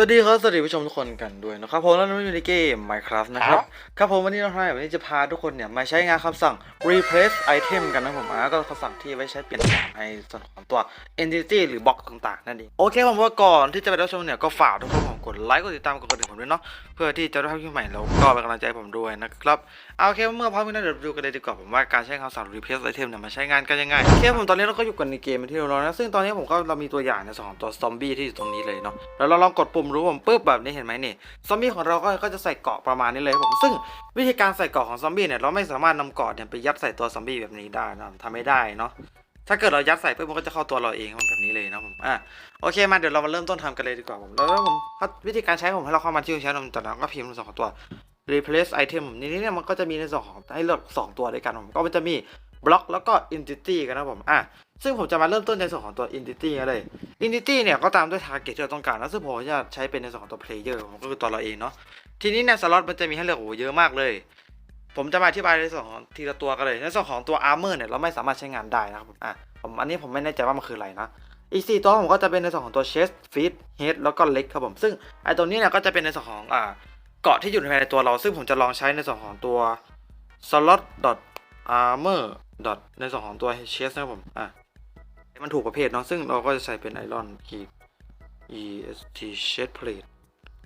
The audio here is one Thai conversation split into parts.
สวัสดีครับ สวัสดีผู้ชมทุกคนกันด้วยนะครับผมแล้วเราอยู่ในเกม Minecraft นะครับครับผมวันนี้เราทำวันนี้จะพาทุกคนเนี่ยมาใช้งานคำสั่ง replace item กันนะผมอ่าก็คำสั่งที่ไว้ใช้เปลี่ยนแปลงในส่วนของตัว entity หรือบล็อกต่างๆนั่นเองโอเคผมว่าก่อนที่จะไปรับชมเนี่ยก็ฝากทุกคนผมกดไลค์กดติดตามกดกระดิ่งผมด้วยเนาะเพื่อที่จะได้คลิปใหม่แล้วก็เป็นกำลังใจให้ผมด้วยนะครับเอาโอเคเมื่อพร้อมกันแล้วเดี๋ยวดูกันเลยดีกว่าผมว่าการใช้คำสั่ง replace item เนี่ยมันใช้งานกันยังไงโอเคผมตอนนี้เราก็อยู่กันในเกมเป็นที่เรียบร้อยนะซึ่งตอนนี้ผมก็เรามีตัวอย่างในส่วนของตัวซอมบี้ที่อยู่ตรงนี้เลยเนาะแล้วเราลองกดปุ่มรู้ผมปุ๊บแบบนี้เห็นไหมนี่ซอมบี้ของเราก็ก็จะใส่เกาะประมาณนี้เลยครับผมซึ่งวิธีการใส่เกาะของซอมบี้เนี่ยเราไม่สามารถนำเกาะเนี่ยไปยัดใส่ตัวซอมบี้แบบนี้ได้นะทำไม่ได้เนาะถ้าเกิดเรายัดใส่ปุ๊บมันก็จะเข้าตัวเราเองแบบนี้เลยนะผมอะโอเคมาเดี๋ยวเรามาเริ่มต้นทำกันเลยดีกว่าผมแล้วผมวิธีการใช้ผมให้เราเข้ามาที่ใช้นมจากนั้นก็พิมพ์สองตัว replace item นี่เนี่ยมันก็จะมีในส่วนของให้เลือกสองตัวด้วยกันผมก็มันจะมี บล็อกแล้วก็ entity กันนะผมอะซึ่งผมจะมาเริ่มต้นในส่วนของตัว entity กันเลย entity เนี่ยก็ตามด้วย target ที่เราต้องการแล้วซึ่งผมจะใช้เป็นในส่วนของตัว player ผมก็คือตัวเราเองเนาะทีนี้เนี่ยสล็อตมันจะมีให้เลือกโอ้เยอะมากเลย ผมจะมาอธิบายในส่วนของทีละตัวกันเลย ในส่วนของตัว armor เนี่ยเราไม่สามารถใช้งานได้นะครับผมอะผมอันนี้ผมไม่แน่ใจว่ามันคืออะไรนะอีกสี่ตัวผมก็จะเป็นในส่วนของตัว chest feet head แล้วก็ leg ครับผม ซึ่งไอตัวนี้เนี่ยก็จะเป็นในส่วนของอ่าเกาะที่อยู่ในตัวเรา ซึ่งผมจะลองใช้ในส่วนของตัว slot dot armor dot ในส่วนของตัว chest นะครับผมอะมันถูกประเภทเนาะซึ่งเราก็จะใส่เป็น iron key est chest plate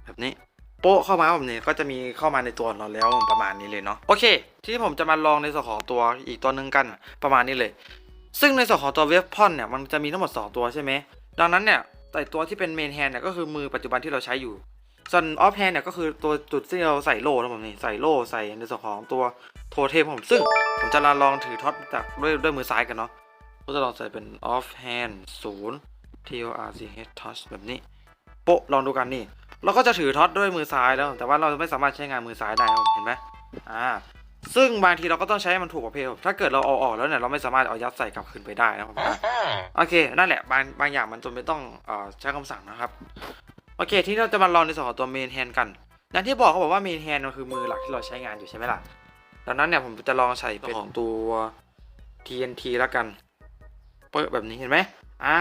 แบบนี้โป๊ะเข้ามาแบบนี้ก็จะมีเข้ามาในตัวเราแล้วประมาณนี้เลยเนาะโอเค ที่ผมจะมาลองในส่วนของตัวอีกตัวหนึ่งกันประมาณนี้เลย ซึ่งในส่วนของตัวเวฟพอนเนี่ยมันจะมีทั้งหมด 2 ตัวใช่ไหมดังนั้นเนี่ยแต่ตัวที่เป็นเมนแฮนเนี่ยก็คือมือปัจจุบันที่เราใช้อยู่ ส่วนออฟแฮนเนี่ยก็คือตัวจุดที่เราใส่โล่นะผมนี่ใส่โล่ใส่ในส่วนของตัวโทเทมผมซึ่งผมจะลองถือท็อตจากด้วยด้วยมือซ้ายกันเนาะก็จะลองใส่เป็นออฟแฮนศูนย์ T O R C H touch แบบนี้ โปะลองดูกันนี่ เราก็จะถือท็อตด้วยมือซ้ายแล้ว แต่ว่าเราไม่สามารถใช้งานมือซ้ายได้ผมเห็นไหมอ่าซึ่งบางทีเราก็ต้องใช้มันถูกประเภท ถ้าเกิดเราเอาออกแล้วเนี่ยเราไม่สามารถเอายัดใส่กลับคืนไปได้นะครับโอเค นั่นแหละบางบางอย่างมันจนไม่ต้องอใช้คำสั่งนะครับ อเคที่เราจะมาลองในส่วนของตัวเมนแฮนกันอย่างที่บอกเขาบอกว่าเมนแฮนมันคือมือหลักที่เราใช้งานอยู่ใช่ไหมล่ะดังนั้นเนี่ยผมจะลองใส่เป็นของตัว TNT แล้วกันเปิดแบบนี้เห็นไหมอ่า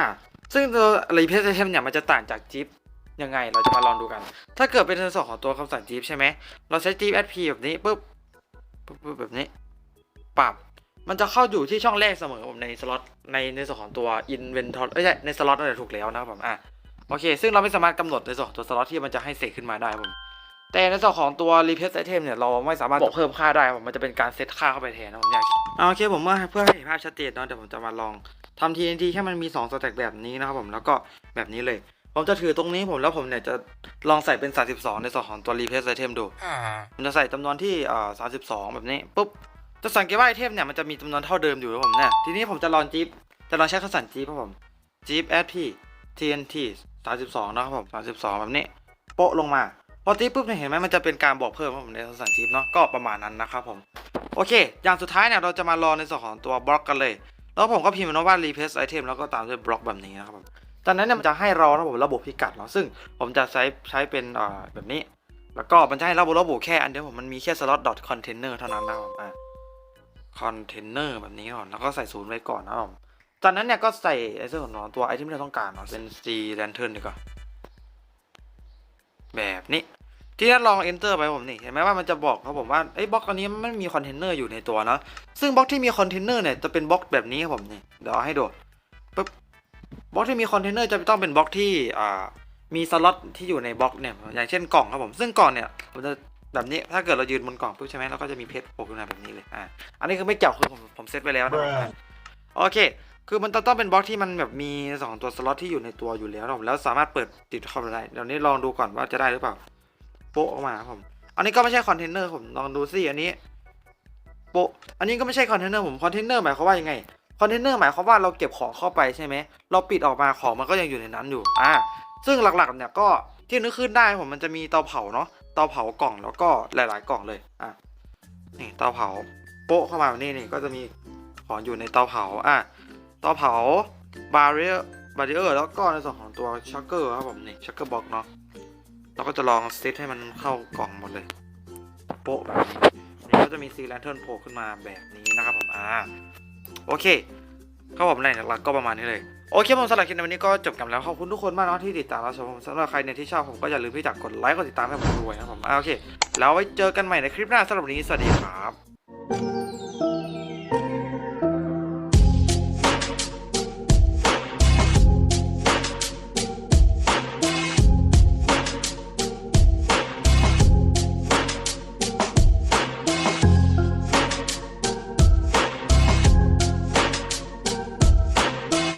ซึ่งตัว replace item เนี่ยมันจะต่างจากจิ๊บยังไงเราจะมาลองดูกัน ถ้าเกิดเป็นในส่วนของตัวคำสั่งจิ๊บใช่ไหมเราใช้จิ๊บ SP แบบนี้ปุ๊บปุ๊บปุ๊บแบบนี้ ปรับมันจะเข้าอยู่ที่ช่องแรกเสมอผมในสล็อตในในส่วนของตัว inventory ไม่ใช่ในสล็อตนั่นแหละถูกแล้วนะครับผมอะ โอเค ซึ่งเราไม่สามารถกำหนดในส่วนของตัวสล็อตที่มันจะให้เสกขึ้นมาได้ครับผมแต่ในส่วนของตัว replace item เนี่ยเราไม่สามารถบอกเพิ่มค่าได้ครับผมมันจะเป็นการเซตค่าเข้าไปแทนนะผมอยากเอาโอเคผมว่าเพื่อให้เห็นภาพชัดเจนเนาะเดี๋ยวผมจะมาลองทำ TNT แค่มันมี2สแต็กแบบนี้นะครับผมแล้วก็แบบนี้เลย ผมจะถือตรงนี้ผมแล้วผมเนี่ยจะลองใส่เป็น 32 ในส่วนของตัว replace item ดูผมจะใส่จำนวนที่อ่า32 แบบนี้ปุ๊บจะสังเกตว่าไอเทมเนี่ยมันจะมีจำนวนเท่าเดิมอยู่ครับผมเนี่ยทีนี้ผมจะลองจิ๊บจะลองใช้คำสั่งจิ๊บครับผมจิ๊บ SP TNT 32นะครับผม32แบบนี้โปะลงมาพอจิ๊บปุ๊บเนี่ยเห็นไหมมันจะเป็นการบอกเพิ่มครับผมในสั่งจิ๊บเนาะก็ประมาณนั้นนะครับผมโอเค อย่างสุดท้ายเนี่ยเราจะมาลอในส่วนของตัวบล็อกกันเลย แล้วผมก็พิมพ์มันว่า replace item แล้วก็ตามด้วยบล็อกแบบนี้นะครับผมจากนั้นเนี่ยมันจะให้เราระบบระบบพิกัดเนาะซึ่งผมจะใช้ใช้เป็นแบบนี้ แล้วก็มันจะให้ระบบระบุแค่อันเดียวผมมันมีแค่ slot dot container เท่านั้นนะครับอะ container แบบนี้ก่อนแล้วก็ใส่ศูนย์ไว้ก่อนนะครับผม จากนั้นเนี่ยก็ใส่ไอ้ส่วนของตัวไอเทมที่เราต้องการเนาะเป็น C lantern ดีกว่าแบบนี้ ที่ถ้าลอง enter ไปผมนี่เห็นไหมว่ามันจะบอกครับผมว่าไอ้บล็อกอันนี้มันมีคอนเทนเนอร์อยู่ในตัวเนาะซึ่งบล็อกที่มีคอนเทนเนอร์เนี่ยจะเป็นบล็อกแบบนี้ครับผมนี่เดี๋ยวเอาให้ดูปึ๊บบล็อกที่มีคอนเทนเนอร์จะต้องเป็นบล็อกที่อ่ามีสล็อตที่อยู่ในบล็อกเนี่ยอย่างเช่นกล่องครับผมซึ่งกล่องเนี่ยผมจะแบบนี้ถ้าเกิดเรายืนบนกล่องปุ๊บใช่ไหมเราก็จะมีเพชรโผล่ขึ้นมาแบบนี้เลยอ่าอันนี้คือไม่เกี่ยวคือผมผมเซตไปแล้วนะอะโอเค คือมันต้องเป็นบล็อกที่มันแบบมีสองตัวสล็อตที่อยู่ในตัวอยู่แล้วผมแล้วสามารถเปิดติดเข้าไปได้เดี๋ยวนี้ลองดูก่อนว่าจะได้หรือเปล่าโปะออกมาครับผม อันนี้ก็ไม่ใช่คอนเทนเนอร์ผมลองดูสิอันนี้โปะอันนี้ก็ไม่ใช่คอนเทนเนอร์ผมคอนเทนเนอร์หมายความว่ายังไงคอนเทนเนอร์หมายความว่าเราเก็บของเข้าไปใช่ไหมเราปิดออกมาของมันก็ยังอยู่ในนั้นอยู่อ่าซึ่งหลักๆเนี่ยก็ที่นึกขึ้นได้ผมมันจะมีเตาเผาเนาะเตาเผากล่องแล้วก็หลายๆกล่องเลยอะนี่เตาเผาโปะเข้ามาแบบนี้นี่ก็จะมีของอยู่ในเตาเผาอะ เตาเผาบาร์เรียบาร์เออร์แล้วก็ในส่วนของตัวชักเกอร์ครับผมนี่ชักเกอร์บล็อกเนาะเราก็จะลองเซตให้มันเข้ากล่องหมดเลยโป๊ะแบบนี้นี่ก็จะมีซีแลนเทิร์นโผล่ขึ้นมาแบบนี้นะครับผมอ่าโอเคครับผมในหลักก็ประมาณนี้เลยโอเคผมสำหรับคลิปในวันนี้ก็จบกันแล้วขอบคุณทุกคนมากเนาะที่ติดตามเราชมสำหรับใครเนี่ยที่ชอบผมก็อย่าลืมที่จะกดไลค์กดติดตามให้ผมด้วยนะครับผมอ่าโอเค แล้วไว้เจอกันใหม่ในคลิปหน้าสำหรับวันนี้สวัสดีครับ